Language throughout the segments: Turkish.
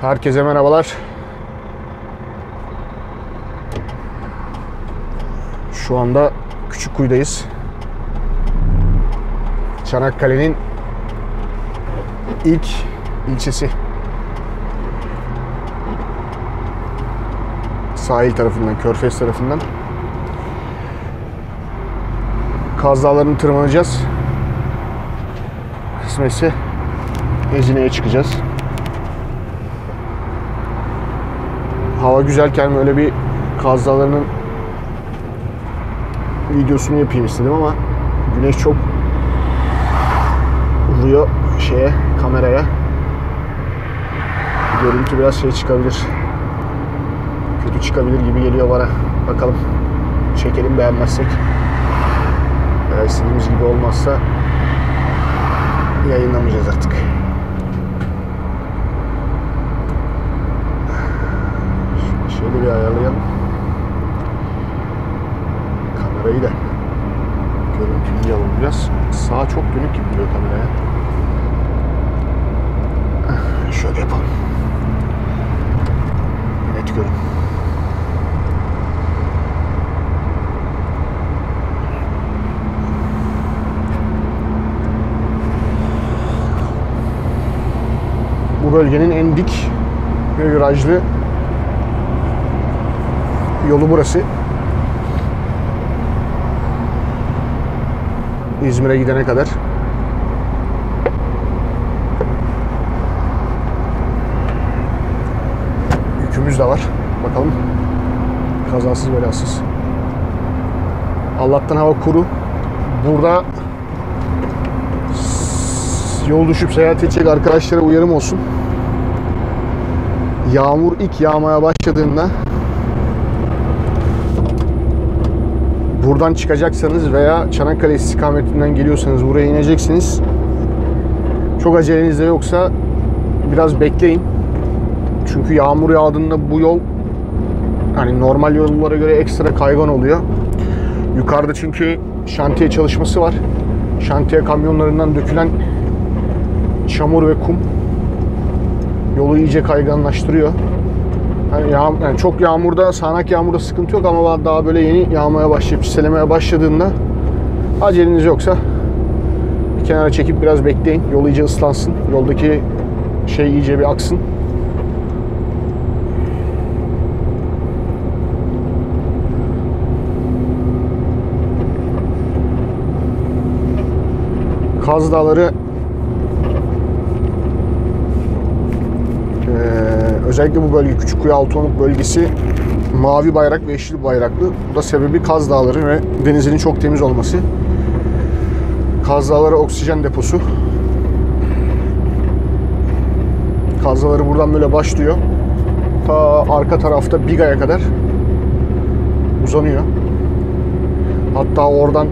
Herkese merhabalar. Şu anda Küçükkuyu'dayız. Çanakkale'nin ilk ilçesi. Sahil tarafından, Körfez tarafından. Kaz Dağları'nı tırmanacağız. Kısmetse Ezine'ye çıkacağız. Hava güzelken böyle bir Kaz Dağları'nın videosunu yapayım istedim ama güneş çok vuruyor şeye kameraya. Görüntü biraz şey çıkabilir. Kötü çıkabilir gibi geliyor bana. Bakalım. Çekelim beğenmezsek. Veya istediğimiz gibi olmazsa yayınlamayacağız artık. Şöyle bir ayarlayalım. Kamerayı da görüntüyü alalım biraz. Sağa çok dönük gibi duruyor kameraya. Şöyle yapalım. Net görün. Bu bölgenin en dik ve virajlı yolu burası. İzmir'e gidene kadar. Yükümüz de var. Bakalım. Kazasız belasız. Allah'tan hava kuru. Burada yol düşüp seyahat edecek arkadaşlara uyarım olsun. Yağmur ilk yağmaya başladığında buradan çıkacaksanız veya Çanakkale istikametinden geliyorsanız buraya ineceksiniz. Çok aceleniz de yoksa biraz bekleyin. Çünkü yağmur yağdığında bu yol hani normal yollara göre ekstra kaygan oluyor. Yukarıda çünkü şantiye çalışması var. Şantiye kamyonlarından dökülen çamur ve kum yolu iyice kayganlaştırıyor. Yağ, yani çok yağmurda, sağanak yağmurda sıkıntı yok ama daha böyle yeni yağmaya başlayıp çiselemeye başladığında aceleniz yoksa bir kenara çekip biraz bekleyin. Yol iyice ıslansın. Yoldaki şey iyice bir aksın. Kaz Dağları özellikle bu bölge Küçükkuyu Altınoluk bölgesi mavi bayrak ve yeşil bayraklı. Bu da sebebi Kaz Dağları ve denizinin çok temiz olması. Kaz Dağları oksijen deposu. Kaz Dağları buradan böyle başlıyor. Ta arka tarafta Biga'ya kadar uzanıyor. Hatta oradan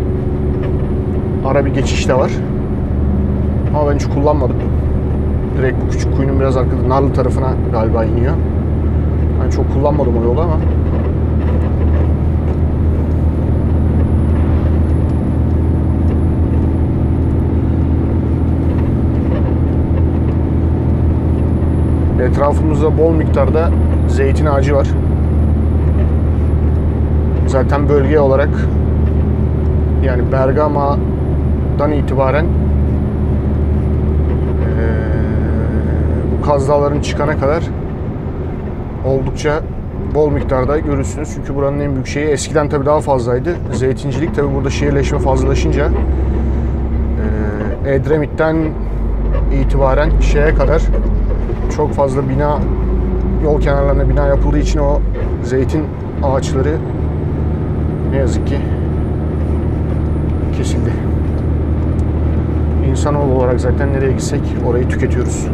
ara bir geçiş de var. Ama ben hiç kullanmadım direkt küçük kuyunun biraz arkada Narlı tarafına galiba iniyor. Ben çok kullanmadım o yolu ama. Etrafımızda bol miktarda zeytin ağacı var. Zaten bölge olarak yani Bergama'dan itibaren Kaz Dağları'nın çıkana kadar oldukça bol miktarda görürsünüz. Çünkü buranın en büyük şeyi eskiden tabii daha fazlaydı. Zeytincilik tabii burada şehirleşme fazlalaşınca Edremit'ten itibaren şeye kadar çok fazla bina yol kenarlarına bina yapıldığı için o zeytin ağaçları ne yazık ki kesildi. İnsanoğlu olarak zaten nereye gitsek orayı tüketiyoruz.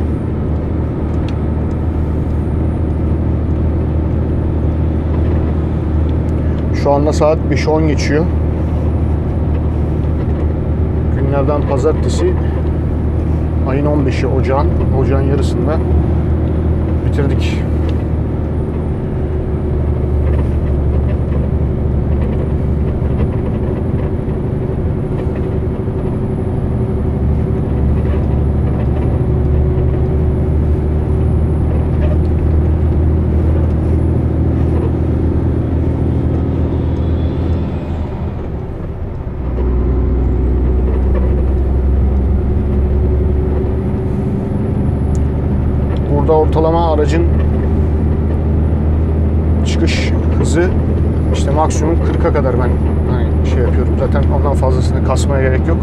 Şu anda saat 5.10 geçiyor. Günlerden pazartesi ayın 15'i ocağın, ocağın yarısında bitirdik. burada ortalama aracın çıkış hızı işte maksimum 40'a kadar ben hani şey yapıyorum. Zaten ondan fazlasını kasmaya gerek yok.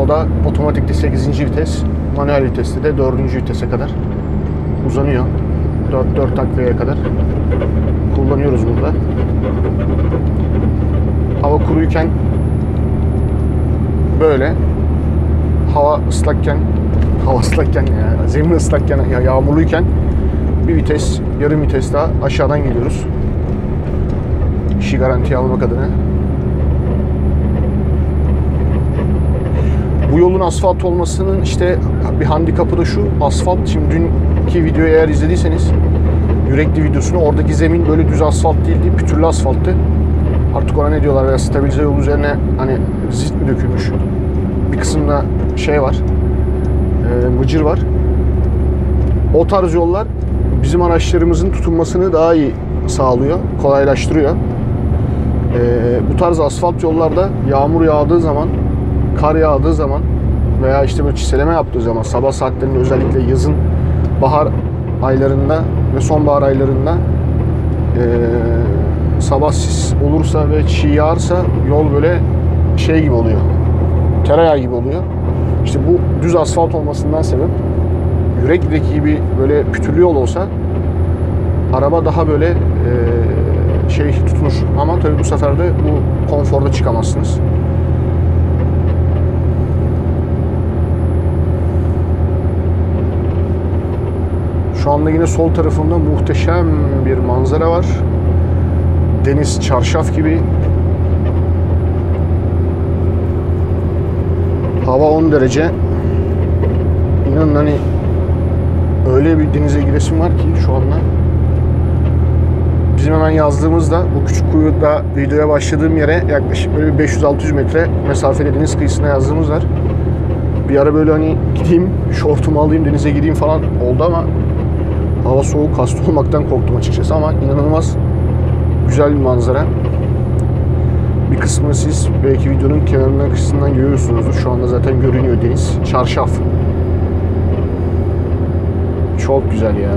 O da otomatikte 8. vites, manuel viteste de 4. vitese kadar uzanıyor. 4 4 taklaya kadar kullanıyoruz burada. Hava kuruyken böyle hava ıslakken hava ıslakken ya zemin ıslakken ya yağmurluyken bir vites yarım vites daha aşağıdan geliyoruz. İşi garantiye almak adına. Bu yolun asfalt olmasının işte bir handikapı da şu. Asfalt şimdi dünkü videoyu eğer izlediyseniz yürekli videosunu oradaki zemin böyle düz asfalt değildi. Pütürlü asfalttı. Artık ona ne diyorlar veya stabilize yol üzerine hani zift mi dökülmüş. Bir kısımda şey var. E, mıcır var. O tarz yollar bizim araçlarımızın tutunmasını daha iyi sağlıyor, kolaylaştırıyor. E, bu tarz asfalt yollarda yağmur yağdığı zaman, kar yağdığı zaman veya işte böyle çiseleme yaptığı zaman sabah saatlerinde özellikle yazın bahar aylarında ve sonbahar aylarında e, sabah sis olursa ve çiğ yağarsa yol böyle şey gibi oluyor. Tereyağı gibi oluyor. İşte bu düz asfalt olmasından sebep yürekdeki gibi böyle pütürlü yol olsa araba daha böyle e, şey tutunur. Ama tabii bu sefer de bu konforda çıkamazsınız. Şu anda yine sol tarafımda muhteşem bir manzara var. Deniz çarşaf gibi. Hava 10 derece. İnanın hani öyle bir denize giresim var ki şu anda. Bizim hemen yazdığımızda bu küçük kuyuda videoya başladığım yere yaklaşık böyle bir 500-600 metre mesafede deniz kıyısına yazdığımız var. Bir ara böyle hani gideyim, şortumu alayım, denize gireyim falan oldu ama hava soğuk, hasta olmaktan korktum açıkçası ama inanılmaz güzel bir manzara. Bir kısmını siz belki videonun kenarından kısmından görüyorsunuzdur. Şu anda zaten görünüyor deniz. Çarşaf. Çok güzel ya.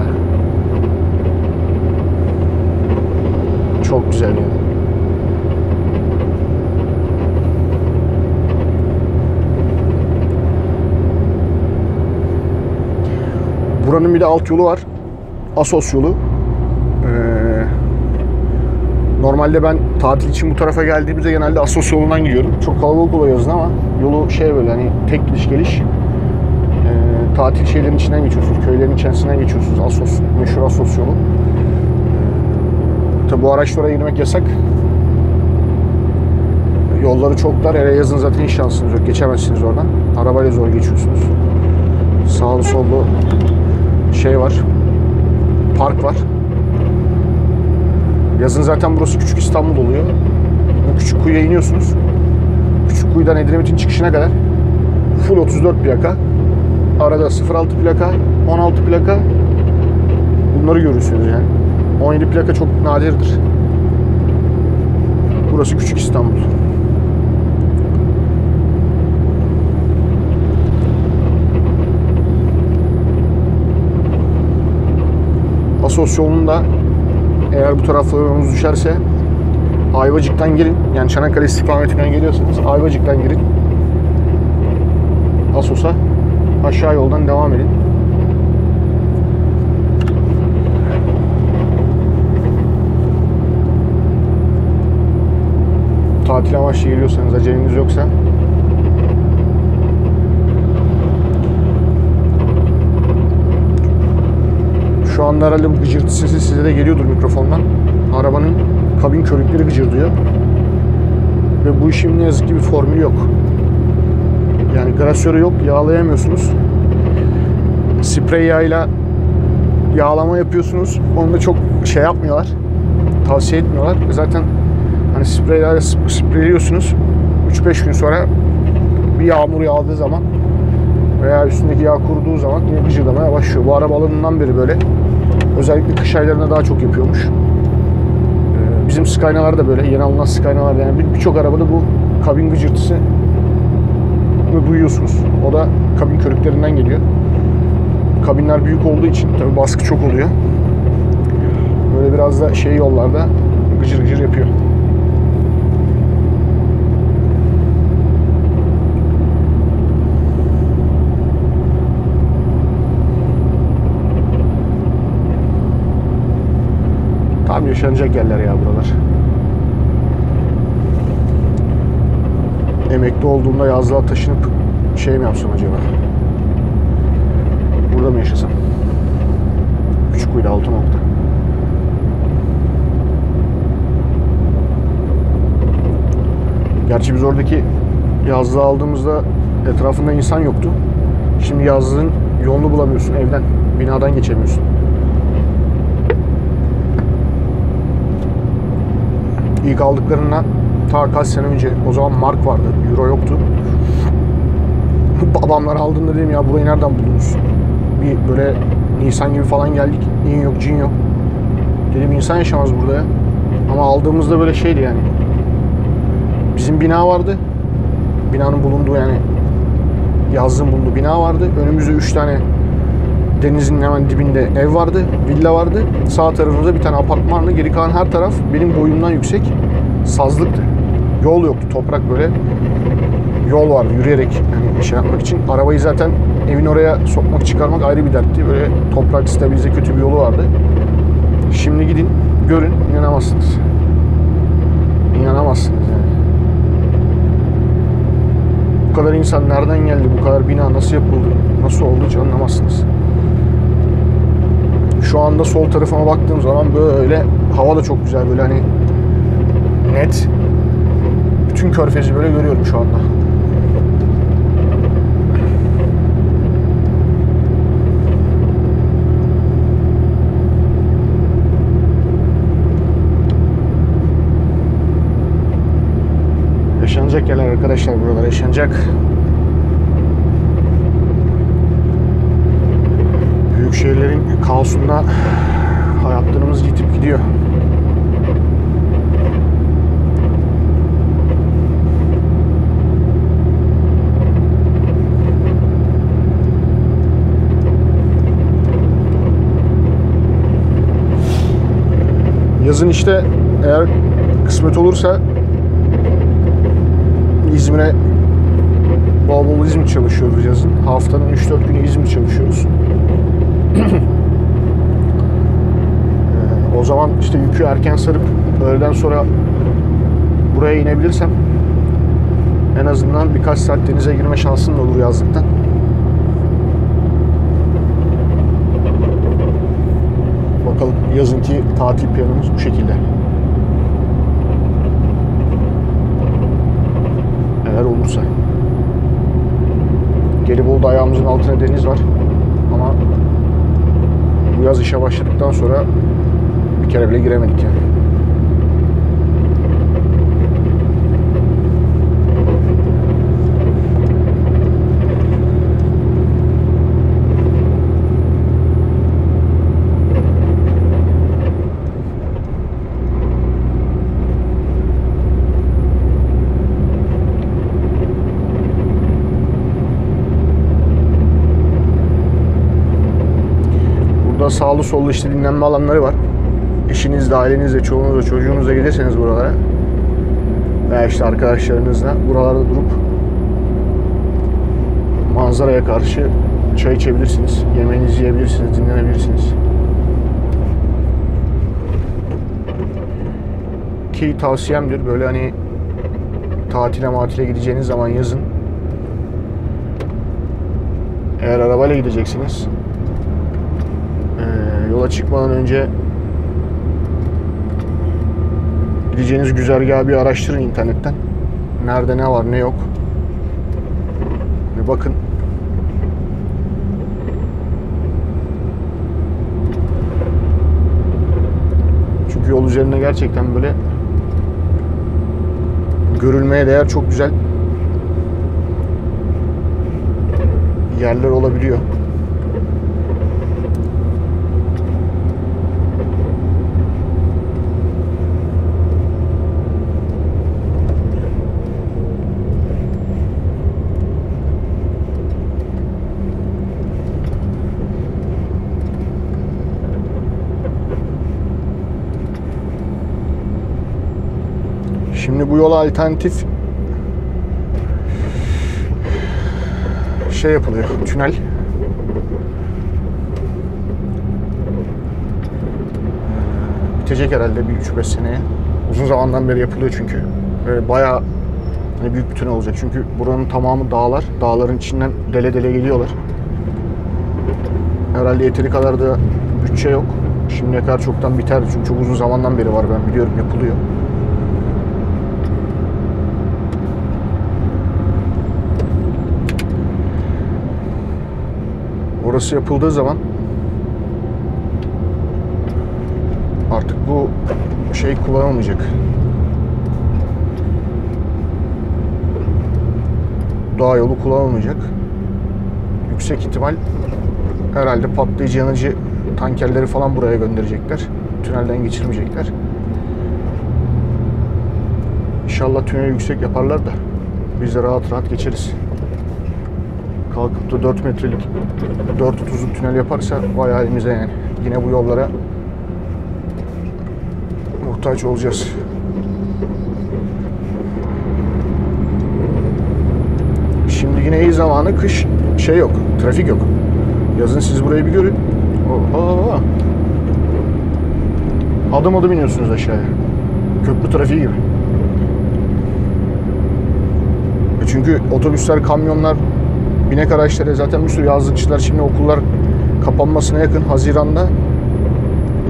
Çok güzel ya. Buranın bir de alt yolu var. Asos yolu. Ee, normalde ben tatil için bu tarafa geldiğimizde genelde Asos yolundan gidiyorum. Çok kalabalık oluyor yazın ama yolu şey böyle hani tek gidiş geliş. Ee, tatil şeylerin içinden geçiyorsunuz. Köylerin içerisinden geçiyorsunuz. Asos, meşhur Asos yolu. Tabi bu araçlara girmek yasak. Yolları çok dar. Hele yazın zaten hiç şansınız yok. Geçemezsiniz oradan. Arabayla zor geçiyorsunuz. Sağlı sollu şey var. Park var. Yazın zaten burası küçük İstanbul oluyor. Bu küçük kuyuya iniyorsunuz. Küçük kuyudan Edremit'in çıkışına kadar full 34 plaka. Arada 06 plaka, 16 plaka. Bunları görürsünüz yani. 17 plaka çok nadirdir. Burası küçük İstanbul. Asos yolunda eğer bu taraflara yolunuz düşerse Ayvacık'tan girin. Yani Çanakkale istikametinden geliyorsanız Ayvacık'tan girin. Asos'a aşağı yoldan devam edin. Tatil amaçlı geliyorsanız aceleniz yoksa Şu anda herhalde bu gıcırtı sesi size de geliyordur mikrofondan. Arabanın kabin körükleri gıcırdıyor. Ve bu işin ne yazık ki bir formülü yok. Yani grasörü yok, yağlayamıyorsunuz. Sprey yağıyla yağlama yapıyorsunuz. Onu da çok şey yapmıyorlar. Tavsiye etmiyorlar. Zaten hani sprey yağıyla spreyliyorsunuz. 3-5 gün sonra bir yağmur yağdığı zaman veya üstündeki yağ kuruduğu zaman yine gıcırdamaya başlıyor. Bu araba alımından beri böyle. Özellikle kış aylarında daha çok yapıyormuş. Ee, Bizim Skyline'lar da böyle. Yeni alınan Skyline'lar yani bir- birçok arabada bu kabin gıcırtısı duyuyorsunuz. O da kabin körüklerinden geliyor. kabinler büyük olduğu için tabi baskı çok oluyor. Böyle biraz da şey yollarda gıcır gıcır yapıyor. Yaşanacak yerler ya buralar. Emekli olduğumda yazlığa taşınıp şey mi yapsam acaba? Burada mı yaşasam? Küçük kuyuda altı nokta. Gerçi biz oradaki yazlığı aldığımızda etrafında insan yoktu. Şimdi yazlığın yolunu bulamıyorsun evden. Binadan geçemiyorsun. İlk aldıklarında ta kaç sene önce o zaman mark vardı. Euro yoktu. Babamlar aldığında dedim ya burayı nereden buldunuz? Bir böyle Nisan gibi falan geldik. İn yok cin yok. Dedim insan yaşamaz burada ya. Ama aldığımızda böyle şeydi yani. Bizim bina vardı. Binanın bulunduğu yani yazlığın bulunduğu bina vardı. Önümüzde 3 tane denizin hemen dibinde ev vardı, villa vardı. Sağ tarafımızda bir tane apartman vardı. Geri kalan her taraf benim boyumdan yüksek sazlıktı. Yol yoktu, toprak böyle yol vardı yürüyerek yani şey yapmak için. Arabayı zaten evin oraya sokmak, çıkarmak ayrı bir dertti. Böyle toprak stabilize kötü bir yolu vardı. Şimdi gidin, görün, inanamazsınız. İnanamazsınız yani. Bu kadar insan nereden geldi, bu kadar bina nasıl yapıldı, nasıl oldu hiç anlamazsınız. Şu anda sol tarafıma baktığım zaman böyle hava da çok güzel böyle hani net bütün körfezi böyle görüyorum şu anda. Yaşanacak yerler arkadaşlar buralar yaşanacak. Büyük şehirlerin kaosunda hayatlarımız yitip gidiyor. Yazın işte eğer kısmet olursa İzmir'e bol bol İzmir çalışıyoruz yazın. Haftanın 3-4 günü İzmir çalışıyoruz. Ee, o zaman işte yükü erken sarıp öğleden sonra buraya inebilirsem en azından birkaç saat denize girme şansın olur yazlıktan. Bakalım yazınki tatil planımız bu şekilde. Eğer olursa. Gelibolu'da ayağımızın altına deniz var. Ama bu yaz işe başladıktan sonra bir kere bile giremedik yani. Burada sağlı sollu işte dinlenme alanları var. Eşinizle, ailenizle, çoluğunuzla, çocuğunuzla gelirseniz buralara veya işte arkadaşlarınızla buralarda durup manzaraya karşı çay içebilirsiniz, yemeğinizi yiyebilirsiniz, dinlenebilirsiniz. Ki tavsiyemdir böyle hani tatile matile gideceğiniz zaman yazın eğer arabayla gideceksiniz yola çıkmadan önce gideceğiniz güzergahı bir araştırın internetten. Nerede ne var ne yok. Bir bakın. Çünkü yol üzerinde gerçekten böyle görülmeye değer çok güzel yerler olabiliyor. Şimdi bu yola alternatif şey yapılıyor. Tünel. Bitecek herhalde bir 3-5 seneye. Uzun zamandan beri yapılıyor çünkü. Ve bayağı hani büyük bir tünel olacak. Çünkü buranın tamamı dağlar. Dağların içinden dele dele geliyorlar. Herhalde yeteri kadar da bütçe yok. Şimdiye kadar çoktan biterdi çünkü çok uzun zamandan beri var ben biliyorum yapılıyor. Orası yapıldığı zaman artık bu şey kullanılmayacak. Dağ yolu kullanılmayacak. Yüksek ihtimal herhalde patlayıcı yanıcı tankerleri falan buraya gönderecekler. Tünelden geçirmeyecekler. İnşallah tüneli yüksek yaparlar da biz de rahat rahat geçeriz. Kalkıp da 4 metrelik 4.30'luk tünel yaparsa vay halimize yani. Yine bu yollara muhtaç olacağız. Şimdi yine iyi zamanı kış şey yok, trafik yok. Yazın siz burayı bir görün. Oha. Adım adım iniyorsunuz aşağıya. Köprü trafiği gibi. E çünkü otobüsler, kamyonlar, binek araçları zaten bir sürü yazlıkçılar şimdi okullar kapanmasına yakın Haziran'da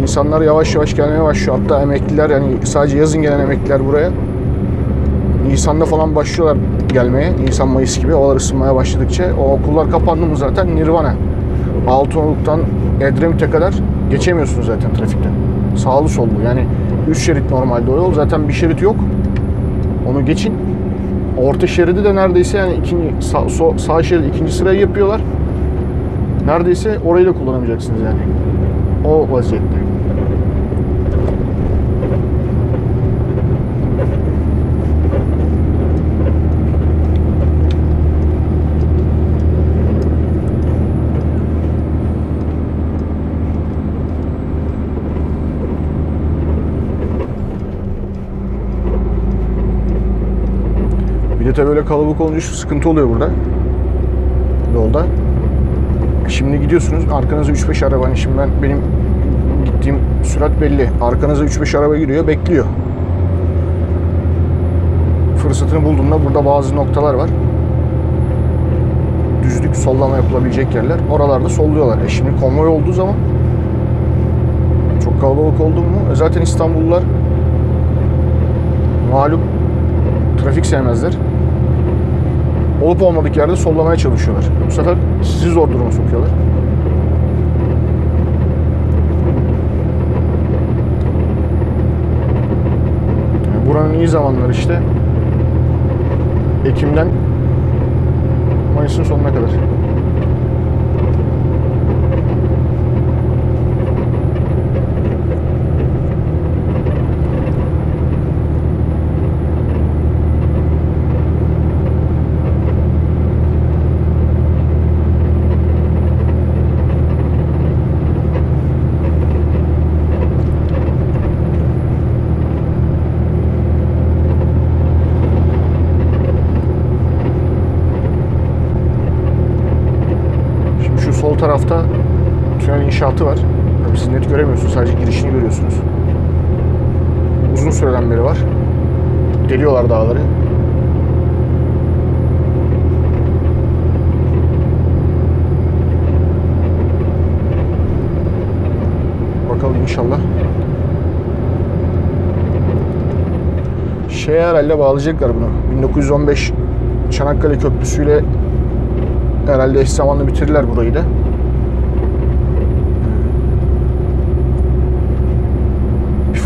insanlar yavaş yavaş gelmeye başlıyor. Hatta emekliler yani sadece yazın gelen emekliler buraya Nisan'da falan başlıyorlar gelmeye. Nisan Mayıs gibi havalar ısınmaya başladıkça o okullar kapandı mı zaten Nirvana. Altınoluk'tan Edremit'e kadar geçemiyorsunuz zaten trafikten. Sağlı sollu yani 3 şerit normalde o yol zaten bir şerit yok. Onu geçin. Orta şeridi de neredeyse yani ikinci sağ, so, sağ şerit ikinci sırayı yapıyorlar. Neredeyse orayı da kullanamayacaksınız yani. O vaziyette. Millete böyle kalabalık olunca şu sıkıntı oluyor burada. Yolda. Şimdi gidiyorsunuz arkanıza 3-5 araba. Hani şimdi ben benim gittiğim sürat belli. Arkanıza 3-5 araba giriyor, bekliyor. Fırsatını bulduğunda burada bazı noktalar var. Düzlük, sollama yapılabilecek yerler. Oralarda solluyorlar. E şimdi konvoy olduğu zaman çok kalabalık oldu mu? E zaten İstanbullular malum trafik sevmezler. Olup olmadık yerde sollamaya çalışıyorlar. Bu sefer sizi zor duruma sokuyorlar. Yani buranın iyi zamanları işte Ekim'den Mayıs'ın sonuna kadar. Şimdi şu sol tarafta tünel inşaatı var. Tabii siz net göremiyorsunuz. Sadece girişini görüyorsunuz. Uzun süreden beri var. Deliyorlar dağları. Bakalım inşallah. Şey herhalde bağlayacaklar bunu. 1915 Çanakkale Köprüsü'yle herhalde eş zamanlı bitirirler burayı da.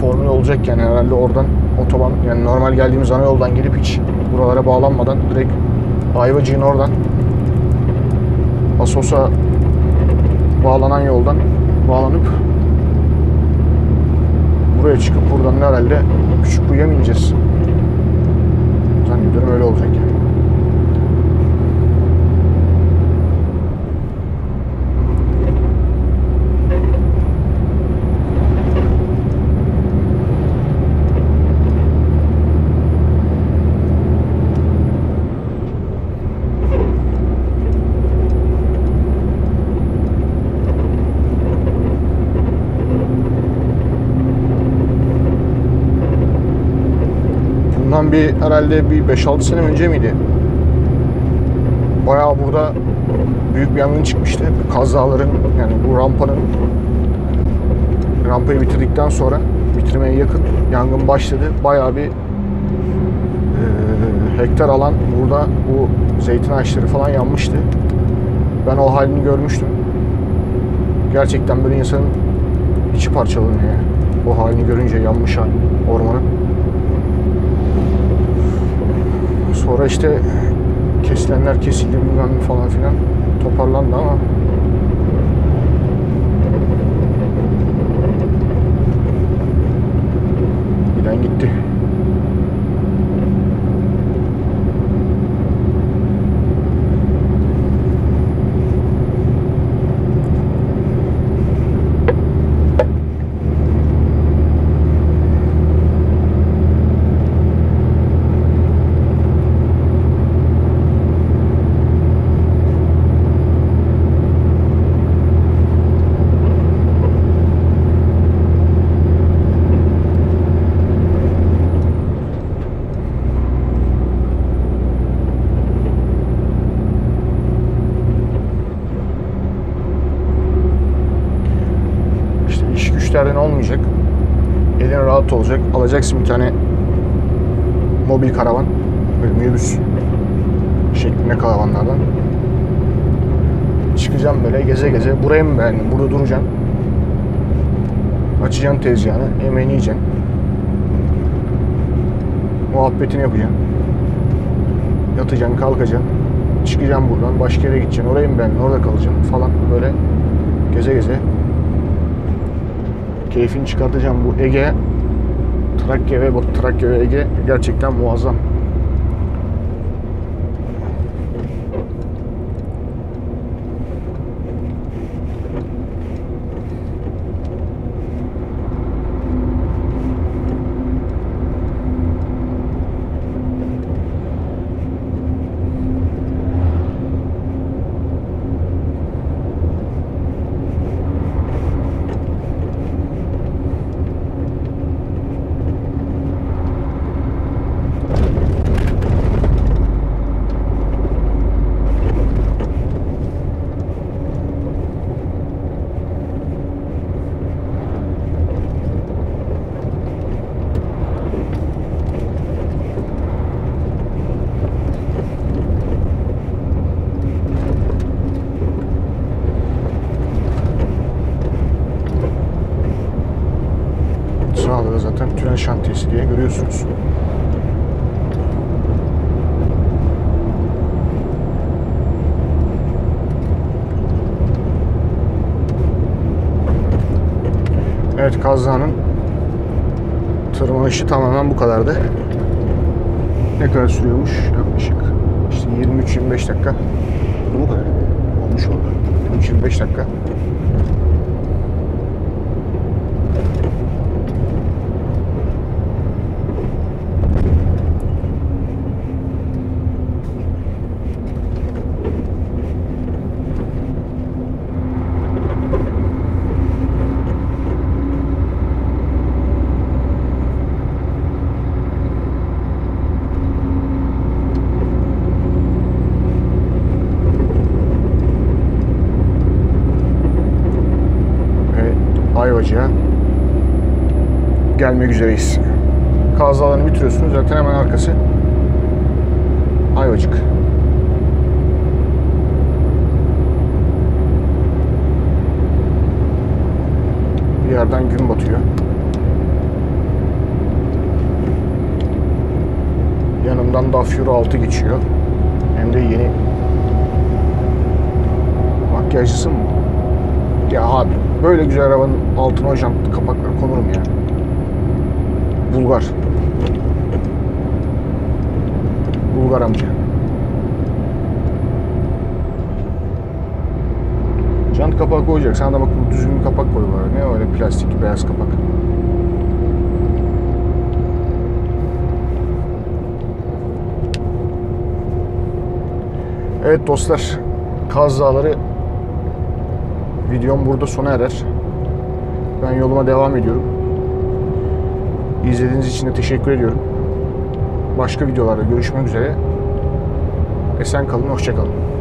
Formül olacak yani herhalde oradan otoban yani normal geldiğimiz ana yoldan gelip hiç buralara bağlanmadan direkt Ayvacık'ın oradan Asos'a bağlanan yoldan bağlanıp buraya çıkıp buradan da herhalde küçük kuyuya mı ineceğiz? Zannediyorum öyle olacak yani. Bir herhalde bir 5-6 sene önce miydi? Bayağı burada büyük bir yangın çıkmıştı. Kaz Dağları'nın yani bu rampanın rampayı bitirdikten sonra bitirmeye yakın yangın başladı. Bayağı bir e, hektar alan burada bu zeytin ağaçları falan yanmıştı. Ben o halini görmüştüm. Gerçekten böyle insanın içi parçalanıyor yani. O halini görünce yanmış hal ormanın. Sonra işte kesilenler kesildi bilmem falan filan toparlandı ama giden gitti. Olacak. Alacaksın bir tane mobil karavan. Böyle minibüs şeklinde karavanlardan. Çıkacağım böyle geze geze. Buraya mı beğendin? Burada duracaksın. Açacaksın tezgahını. Yemeğini yiyeceksin. Muhabbetini yapacaksın. Yatacaksın, kalkacaksın. Çıkacaksın buradan. Başka yere gideceksin. Oraya mı beğendin? Orada kalacaksın falan. Böyle geze geze keyfini çıkartacağım bu Ege Trakya ve Batı Trakya ve Ege gerçekten muazzam. Sağda da zaten tünel şantiyesi diye görüyorsunuz. Evet Kaz Dağı'nın tırmanışı tamamen bu kadardı. Ne kadar sürüyormuş? Yaklaşık işte 23-25 dakika. Bu kadar. Olmuş oldu. 23-25 dakika. ve Ayvacık'a gelmek üzereyiz. Kaz Dağları'nı bitiriyorsunuz. Zaten hemen arkası Ayvacık. Bir yerden gün batıyor. Yanımdan da Fury 6 geçiyor. Hem de yeni makyajlısı mı? Ya abi böyle güzel arabanın altına o jant kapakları konur mu ya? Bulgar. Bulgar amca. Jant kapağı koyacak. Sana da bak düzgün bir kapak koy var. Ne öyle plastik beyaz kapak. Evet dostlar. Kaz Dağları videom burada sona erer. Ben yoluma devam ediyorum. İzlediğiniz için de teşekkür ediyorum. başka videolarda görüşmek üzere. Esen kalın, hoşça kalın.